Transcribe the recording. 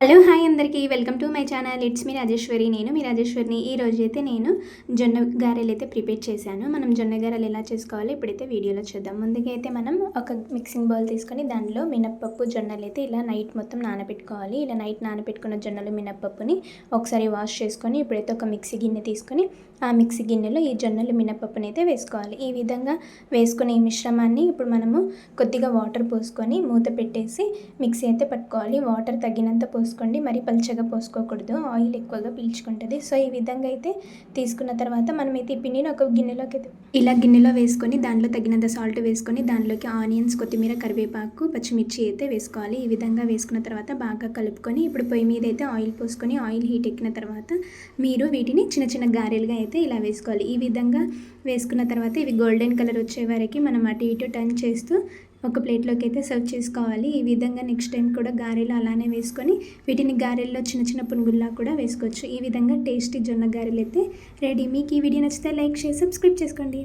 Hello hi అందరికీ welcome to my channel. It's me Rajeshwari. నేను మీ రాజేశ్వరిని. ఈ రోజు అయితే నేను జొన్న గారెలు అయితే ప్రిపేర్ చేశాను. మనం జొన్న గారెలు ఎలా చేసుకోవాలి ఇప్పుడైతే వీడియోలో చూద్దాం. ముందుగా అయితే మనం ఒక మిక్సింగ్ బౌల్ తీసుకొని దానిలో మినప్పప్పు జొన్నలు అయితే ఇలా నైట్ మొత్తం నానబెట్టుకోవాలి. ఇలా నైట్ నానబెట్టుకున్న జొన్నలు మినప్పప్పుని ఒకసారి వాష్ చేసుకొని ఇప్పుడైతే ఒక మిక్సీ గిన్నె తీసుకొని ఆ మిక్సీ గిన్నెలో ఈ జొన్నలు మినప్పప్పుని అయితే వేసుకోవాలి. ఈ విధంగా వేసుకునే ఈ మిశ్రమాన్ని ఇప్పుడు మనము కొద్దిగా వాటర్ పోసుకొని మూత పెట్టేసి మిక్సీ అయితే పట్టుకోవాలి. వాటర్ తగినంత పోసుకోండి. మరి పల్చగా పోసుకోకూడదు. ఆయిల్ ఎక్కువగా పీల్చుకుంటుంది. సో ఈ విధంగా అయితే తీసుకున్న తర్వాత మనమైతే ఈ పిండిని ఒక గిన్నెలోకి అయితే ఇలా గిన్నెలో వేసుకొని దానిలో తగినంత సాల్ట్ వేసుకొని దానిలోకి ఆనియన్స్ కొత్తిమీర కరివేపాకు పచ్చిమిర్చి అయితే వేసుకోవాలి. ఈ విధంగా వేసుకున్న తర్వాత బాగా కలుపుకొని ఇప్పుడు పొయ్యి మీద అయితే ఆయిల్ పోసుకొని ఆయిల్ హీట్ ఎక్కిన తర్వాత మీరు వీటిని చిన్న చిన్న గారెలుగా అయితే ఇలా వేసుకోవాలి. ఈ విధంగా వేసుకున్న తర్వాత ఇవి గోల్డెన్ కలర్ వచ్చే వరకు మనం అటు ఇటు టర్న్ చేస్తూ ఒక ప్లేట్లోకి అయితే సర్వ్ చేసుకోవాలి. ఈ విధంగా నెక్స్ట్ టైం కూడా గారెలు అలానే వేసుకొని వీటిని గారెల్లో చిన్న చిన్న పునుగుల్లా కూడా వేసుకోవచ్చు. ఈ విధంగా టేస్టీ జొన్న గారెలు అయితే రెడీ. మీకు ఈ వీడియో నచ్చితే లైక్ షేర్ సబ్స్క్రైబ్ చేసుకోండి.